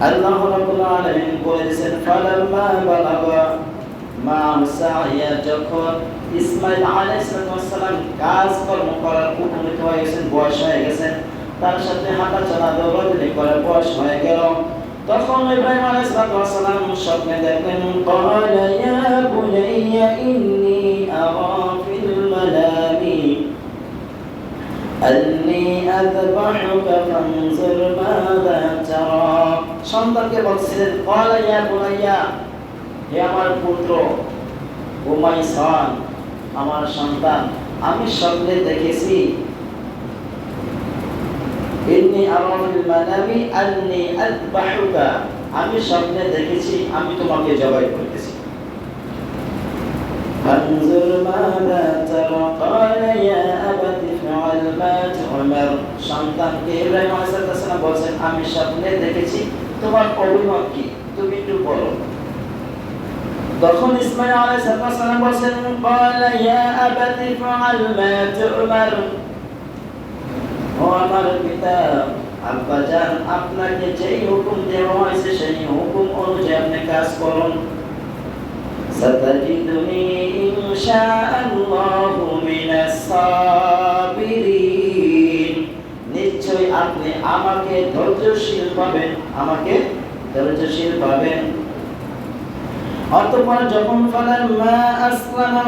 আল্লাহ রাব্বুল আলামিন বলে দিয়েছেন ফালাম্মা বালাগা মা সাইয়া যখন ইসমাইল আলাইহিস সালাম কাজ কর্ম করার উপনীত হয়ে গেছেন বয়স হয়ে গেছেন তার সাথে হাঁটা চলা দৌড়াদৌড়ি করার বয়স হয়ে গেল তখন ইব্রাহিম আলাইহিস সালাম স্বপ্নে দেখলেন ক্বালা ইয়া বুনাইয়া ইন্নী আরা ফিল মানামি أني أذبحك فانظر ماذا ترى সন্তানকে বলছিলেন কলাইয়া বোলাইয়া হে আমার পুত্র উমাই সান আমার সন্তান, আমি স্বপ্নে দেখেছি। আমি স্বপ্নে দেখেছি, আমি তোমাকে জবাই করতেছি। সন্তানকে ইব্রাহিম আমি স্বপ্নে দেখেছি তোমার অভিমত কি? তুমি একটু বলো। তখন ইসমাইল আলাইহিস বলেন ক্বালা ইয়া আবাতি ফাআল মা তুমার। ও আমার পিতা আব্বাজান আপনাকে যেই হুকুম দেওয়া হয়েছে, সেই হুকুম অনুযায়ী আপনি কাজ করুন। সাতাজিদুনি ইনশাআল্লাহু মিনাস সালিহিন ধৈর্যশীল পাবেন আমাকে ধৈর্যশীল পাবেন অতঃপর যখন আসলামা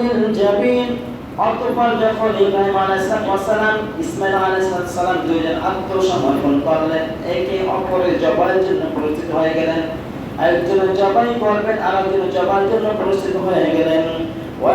লিল জাবিন, অতঃপর যখন ইব্রাহিম দুইজন আত্মসমর্পণ করলেন, একে অপরের জবাইয়ের জন্য প্রস্তুত হয়ে গেলেন। একজন জবাই করবেন আর একজন জবাইয়ের জন্য প্রস্তুত হয়ে গেলেন। ওয়া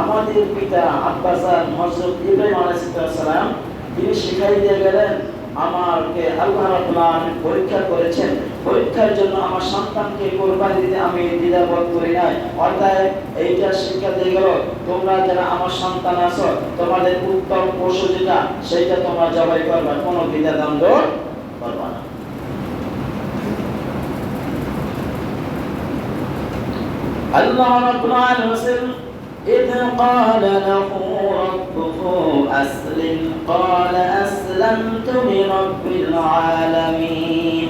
আমাদের পিতা আব্বাসান হযরত ইব্রাহিম আলাইহিস সালাম, তিনি শিখাই দিয়ে গেলেন, আমাকে আল্লাহ রাব্বুল আলামিন পরীক্ষা করেছেন। পরীক্ষার জন্য আমার সন্তানকে কোরবানি দিতে আমি দ্বিধাবোধ করি নাই। অর্থাৎ এইটা শিক্ষা দিয়ে গেল, তোমরা যারা আমার সন্তান আছো, তোমাদের উত্তম পশু যেটা, সেইটা তোমরা জবাই করবে। কোনো দ্বিধাদ্বন্দ্ব করবে না। আল্লাহ রাব্বুল আলামিন إذ قال له ربه أسلم قال أسلمت لرب العالمين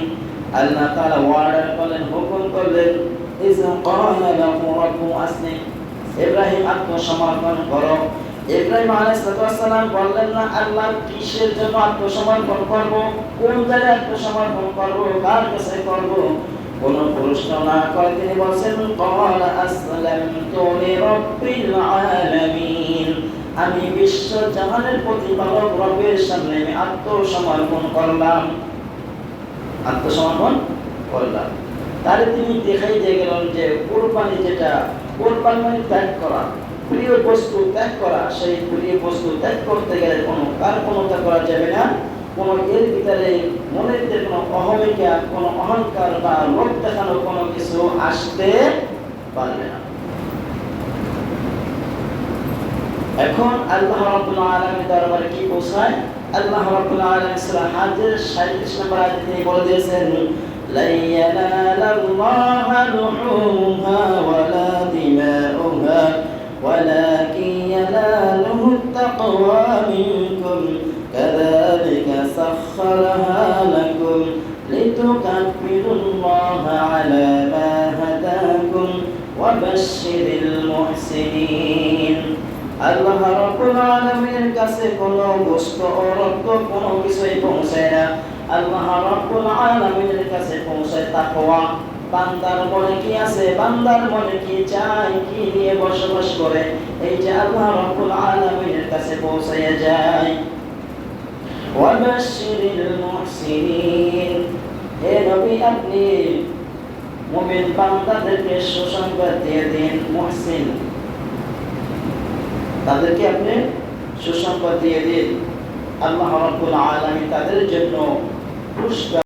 আল্লাহ তাআলা ওয়ার্ডার করলেন হুকুম করলেন إذ قال له ربه أسلم ইব্রাহিম আত্মসমর্পণ করো ইব্রাহিম আলাইহিস সালাম বললেন না আল্লাহ কিসের জন্য আত্মসমর্পণ করব কোন জায়গায় আত্মসমর্পণ করব কার কাছে করব কোন প্রশ্ন না করে, তিনি বলছেন, কল আলামিন। আমি বিশ্ব জাহানের প্রতিপালক, রবের সামনে আমি আত্মসমর্পণ করলাম। আত্মসমর্পণ করলাম। তিনি দেখাই দিয়ে গেলেন যে, কোরবানি যেটা, কোরবানি মানে ত্যাগ করা প্রিয় বস্তু ত্যাগ করা, সেই প্রিয় বস্তু ত্যাগ করতে গেলে কোনো কার কোনোটা করা যাবে না। কোন এর ভিতরে মনের যে কোনো অহমিকা, কোন অহংকার বা লোক দেখানো কোনো কিছু আসতে পারবে না। এখন আল্লাহ রাব্বুল আলামিন দরবারে কি পৌঁছায়? আল্লাহ রাব্বুল আলামিন সূরা হাজের 37 নম্বর আয়াতে বলে দিয়েছেন, লাই রুহুহা ওয়ালা দিমাউহা ওয়ালাকিন ইয়ানালুহু তাকওয়া মিনকুম কাযা سخرها لكم لتكبروا الله على ما هداكم وبشر المحسنين আল্লাহ রাব্বুল আলামিনের কাছে কোনো গোশত ও রক্ত কোনো কিছুই পৌঁছায় না আল্লাহ রাব্বুল আলামিনের কাছে পৌঁছায় তাকওয়া বান্দার মনে কি আছে বান্দার মনে কি চায় কি নিয়ে বসবাস করে এই যে আল্লাহ রাব্বুল আলামিনের কাছে পৌঁছায় যায় ওয়াবাশশিরিল المحسنين হে নবী, আপনি মুমিন বান্দাদেরকে সুসংবাদ দিয়ে দিন, মুহসিন। তাদেরকে আপনি সুসংবাদ দিয়ে দিন। আল্লাহ রাব্বুল আলামিন তাদের জন্য পুরস্কার